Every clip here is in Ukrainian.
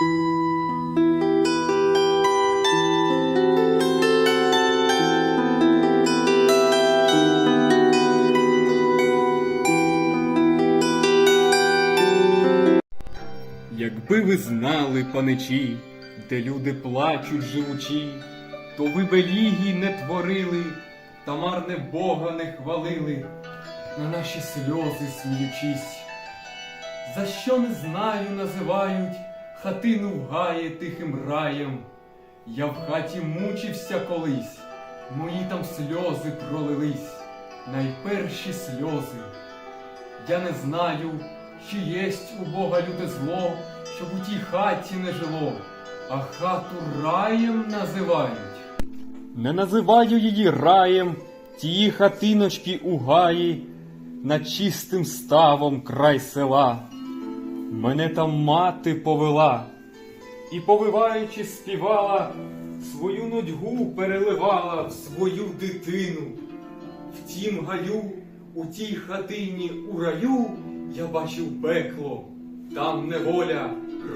Якби ви знали, паничі, де люди плачуть живучі, то ви белігій не творили, та марне Бога не хвалили, на наші сльози сміючись. За що не знаю, називають хатину в гаї тихим раєм. Я в хаті мучився колись, мої там сльози пролились, найперші сльози. Я не знаю, чи єсть у Бога люте зло, щоб у тій хаті не жило, а хату раєм називають. Не називаю її раєм, тії хатиночки у гаї, над чистим ставом край села. Мене там мати повела, і, повиваючи, співала, свою нудьгу переливала в свою дитину. В тім гаю, у тій хатині у раю я бачив пекло, там неволя,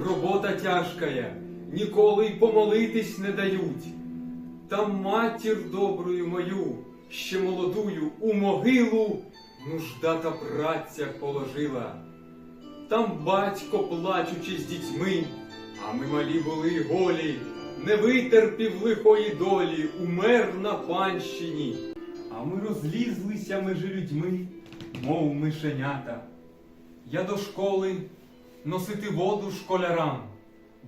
робота тяжкая, ніколи й помолитись не дають. Там матір добрую мою, ще молодую, у могилу нужда та праця положила. Там батько, плачучи з дітьми, а ми малі були й голі, не витерпів лихої долі, умер на панщині. А ми розлізлися межи людьми, мов мишенята. Я до школи носити воду школярам,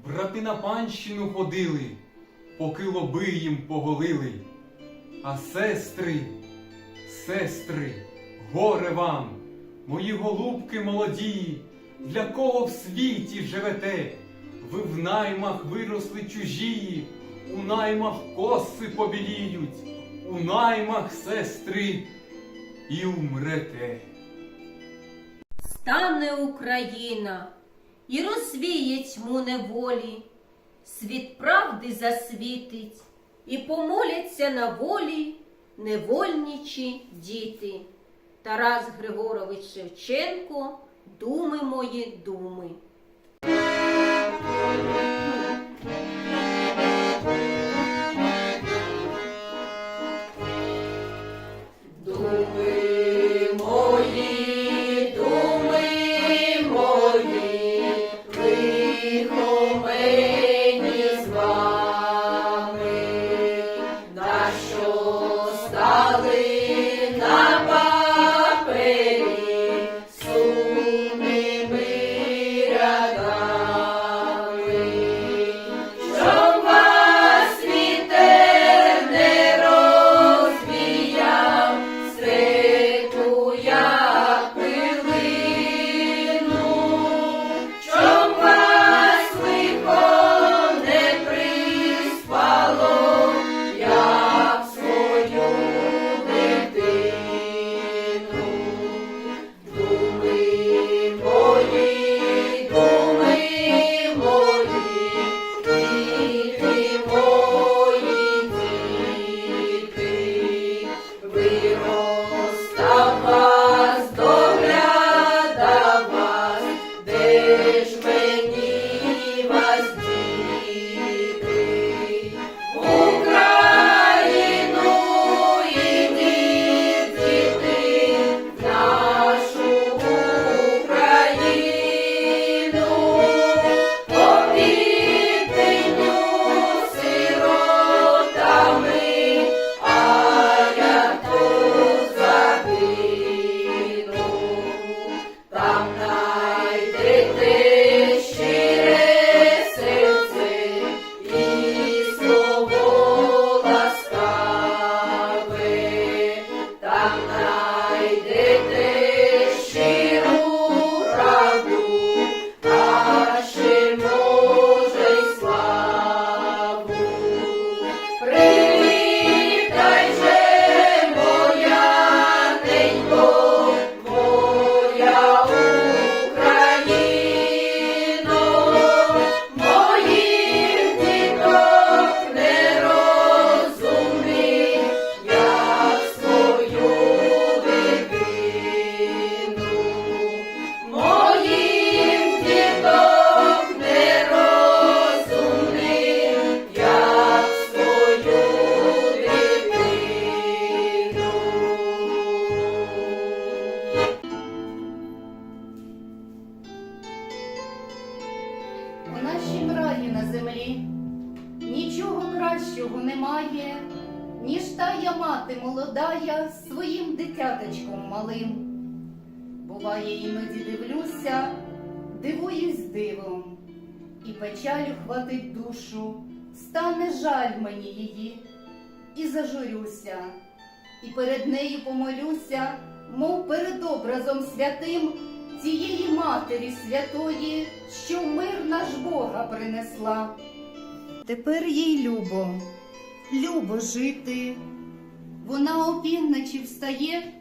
брати на панщину ходили, поки лоби їм поголили. А сестри, сестри, горе вам, мої голубки молоді, для кого в світі живете? Ви в наймах виросли чужії, у наймах коси побіліють, у наймах сестри і умрете. Стане Україна і розвіє тьму неволі, світ правди засвітить, і помоляться на волі невольничі діти. Тарас Григорович Шевченко, думи мої думи. Кращого немає, ніж тая мати молодая своїм дитяточком малим. Буває, іноді дивлюся, дивуюсь дивом, і печалю хватить душу, стане жаль мені її, і зажурюся, і перед нею помолюся, мов перед образом святим тієї матері святої, що мир наш Бога принесла. Тепер їй любо, любо жити. Вона опівночі встає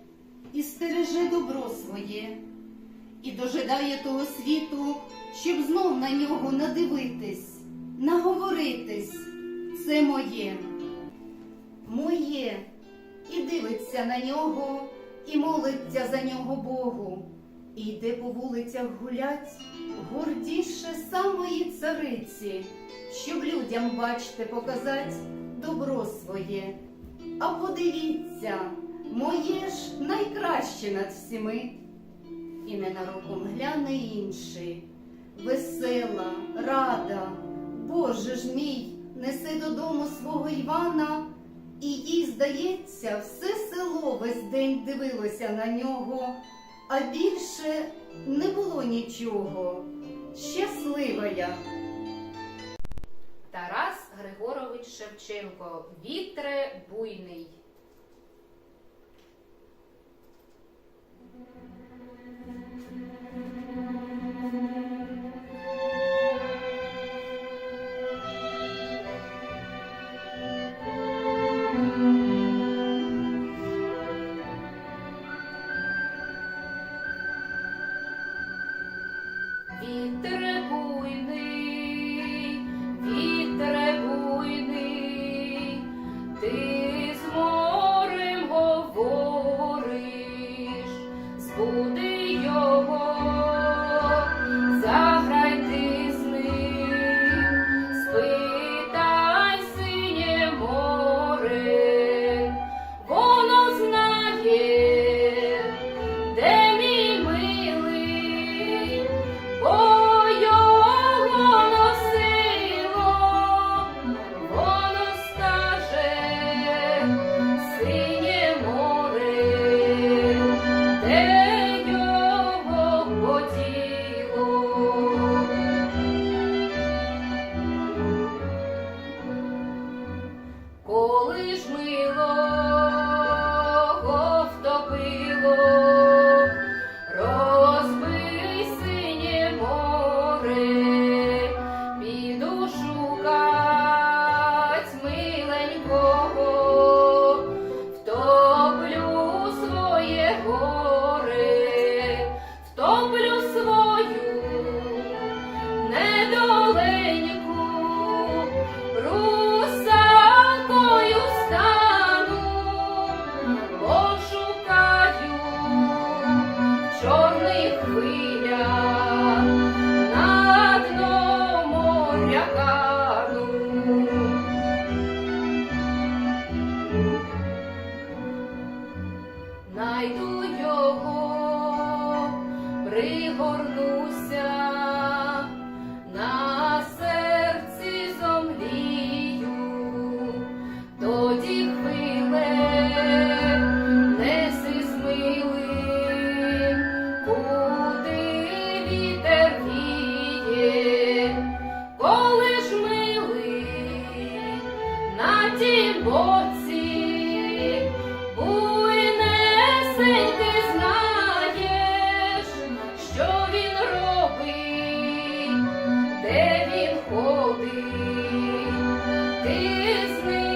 і стереже добро своє, і дожидає того світу, щоб знов на нього надивитись, наговоритись. Це моє, моє, і дивиться на нього, і молиться за нього Богу, і йде по вулицях гулять гордіше самої цариці, щоб людям, бачте, показать добро своє. А подивіться, моє ж найкраще над всіми. І ненароком гляне інший, весела, рада, Боже ж мій, несе додому свого Івана, і їй, здається, все село весь день дивилося на нього, а більше не було нічого. Щаслива я. Тарас Григорович Шевченко Вітре буйний. ти з ним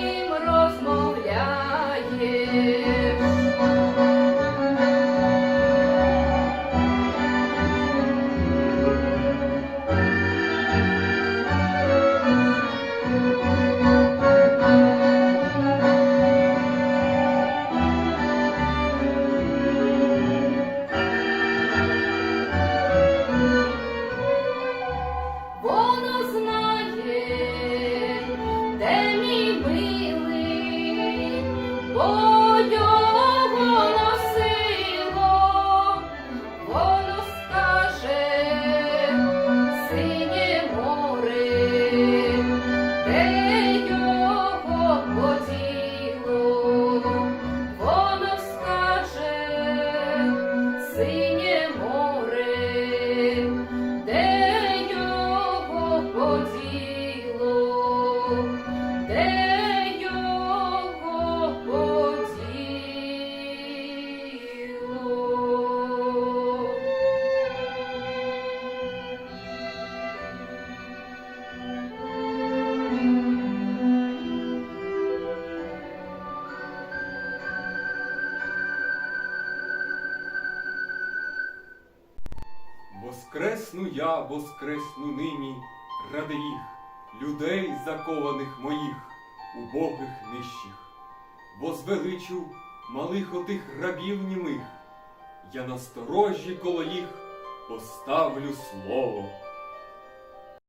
Воскресну я, воскресну нині, ради їх, людей закованих моїх, убогих нижчих. Возвеличу малих отих рабів німих, я насторожі коло їх поставлю слово.